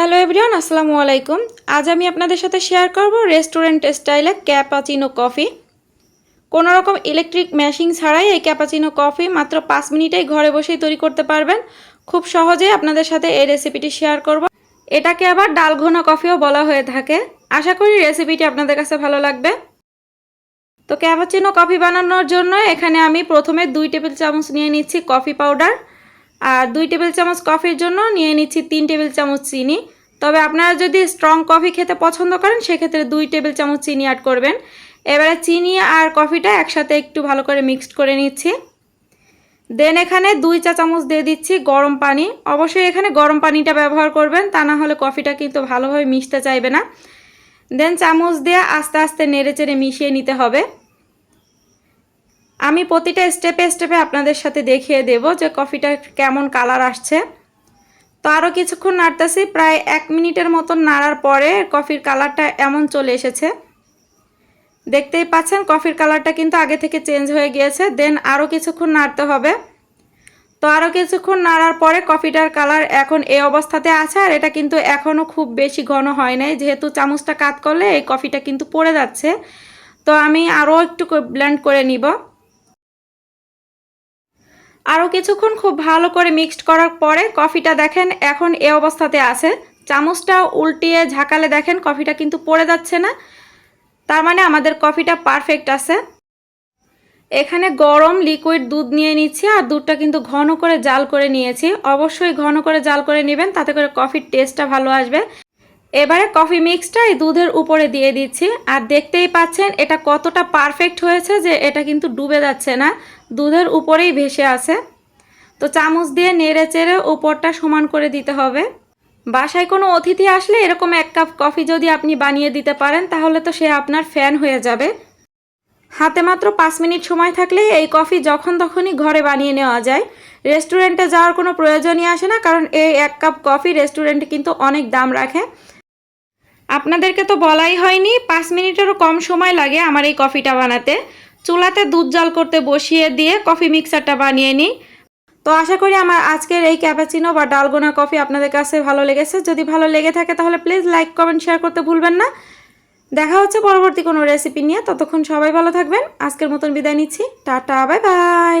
Hello everyone, আসসালামু আলাইকুম। আজ আমি আপনাদের সাথে শেয়ার করব রেস্টুরেন্ট স্টাইলে ক্যাপাচিনো কফি। কোনো রকম ইলেকট্রিক মেশিন ছাড়াই এই ক্যাপাচিনো কফি মাত্র পাঁচ মিনিটেই ঘরে বসেই তৈরি করতে পারবেন। খুব সহজেই আপনাদের সাথে এই রেসিপিটি শেয়ার করব। এটাকে আবার ডালঘোনা কফিও বলা হয়ে থাকে। আশা করি রেসিপিটি আপনাদের কাছে ভালো লাগবে। তো ক্যাপাচিনো কফি বানানোর জন্য এখানে আমি প্রথমে দুই টেবিল চামচ নিয়ে নিচ্ছি কফি পাউডার। আর দুই টেবিল চামচ কফির জন্য নিয়ে নিচ্ছি তিন টেবিল চামচ চিনি। তবে আপনারা যদি স্ট্রং কফি খেতে পছন্দ করেন, সেক্ষেত্রে দুই টেবিল চামচ চিনি অ্যাড করবেন। এবারে চিনি আর কফিটা একসাথে একটু ভালো করে মিক্সড করে নিচ্ছি। দেন এখানে দুই চা চামচ দিয়ে দিচ্ছি গরম পানি। অবশ্যই এখানে গরম পানিটা ব্যবহার করবেন, তা না হলে কফিটা কিন্তু ভালোভাবে মিশতে চাইবে না। দেন চামচ দিয়ে আস্তে আস্তে নেড়ে চেড়ে মিশিয়ে নিতে হবে। আমি প্রতিটা স্টেপে স্টেপে আপনাদের সাথে দেখিয়ে দেব যে কফিটা কেমন কালার আসছে। তো আরও কিছুক্ষণ নাড়তেছি, প্রায় এক মিনিটের মতন নাড়ার পরে কফির কালারটা এমন চলে এসেছে। দেখতেই পাচ্ছেন কফির কালারটা কিন্তু আগে থেকে চেঞ্জ হয়ে গিয়েছে দেন আরও কিছুক্ষণ নাড়তে হবে। তো আরও কিছুক্ষণ নাড়ার পরে কফিটার কালার এখন এই অবস্থাতে আছে আর এটা কিন্তু এখনও খুব বেশি ঘন হয় নাই। যেহেতু চামচটা কাত করলে এই কফিটা কিন্তু পড়ে যাচ্ছে। তো আমি আরও একটু ব্লেন্ড করে নিব। আরও কিছুক্ষণ খুব ভালো করে মিক্সড করার পরে কফিটা দেখেন এখন এ অবস্থাতে আছে। চামচটা উল্টিয়ে ঝাঁকালে দেখেন কফিটা কিন্তু পড়ে যাচ্ছে না। তার মানে আমাদের কফিটা পারফেক্ট আছে। এখানে গরম লিকুইড দুধ নিয়ে নিচ্ছি আর দুধটা কিন্তু ঘন করে জাল করে নিয়েছি। অবশ্যই ঘন করে জাল করে নেবেন, তাতে করে কফির টেস্টটা ভালো আসবে। এবারে কফি মিক্সটা এই দুধের উপরে দিয়ে দিচ্ছি। আর দেখতেই পাচ্ছেন, এটা কতটা পারফেক্ট হয়েছে যে এটা কিন্তু ডুবে যাচ্ছে না, দুধের উপরেই ভেসে আছে। তো চামচ দিয়ে নেড়ে চেড়ে উপরটা সমান করে দিতে হবে। বাসায় কোনো অতিথি আসলে এরকম এক কাপ কফি যদি আপনি বানিয়ে দিতে পারেন, তাহলে তো সে আপনার ফ্যান হয়ে যাবে। হাতে মাত্র পাঁচ মিনিট সময় থাকলেই এই কফি যখন তখনই ঘরে বানিয়ে নেওয়া যায়। রেস্টুরেন্টে যাওয়ার কোনো প্রয়োজনই আসে না, কারণ এই এক কাপ কফি রেস্টুরেন্টে কিন্তু অনেক দাম রাখে। আপনাদেরকে তো বলাই হয়নি, পাঁচ মিনিটেরও কম সময় লাগে আমার এই কফিটা বানাতে। চুলাতে দুধ জাল করতে বসিয়ে দিয়ে কফি মিক্সারটা বানিয়ে নিই। তো আশা করি আমার আজকের এই ক্যাপাচিনো বা ডালগোনা কফি আপনাদের কাছে ভালো লেগেছে। যদি ভালো লেগে থাকে তাহলে প্লিজ লাইক, কমেন্ট, শেয়ার করতে ভুলবেন না। দেখা হচ্ছে পরবর্তী কোনো রেসিপি নিয়ে। ততক্ষণ সবাই ভালো থাকবেন। আজকের মতন বিদায় নিচ্ছি। Tata, bye bye.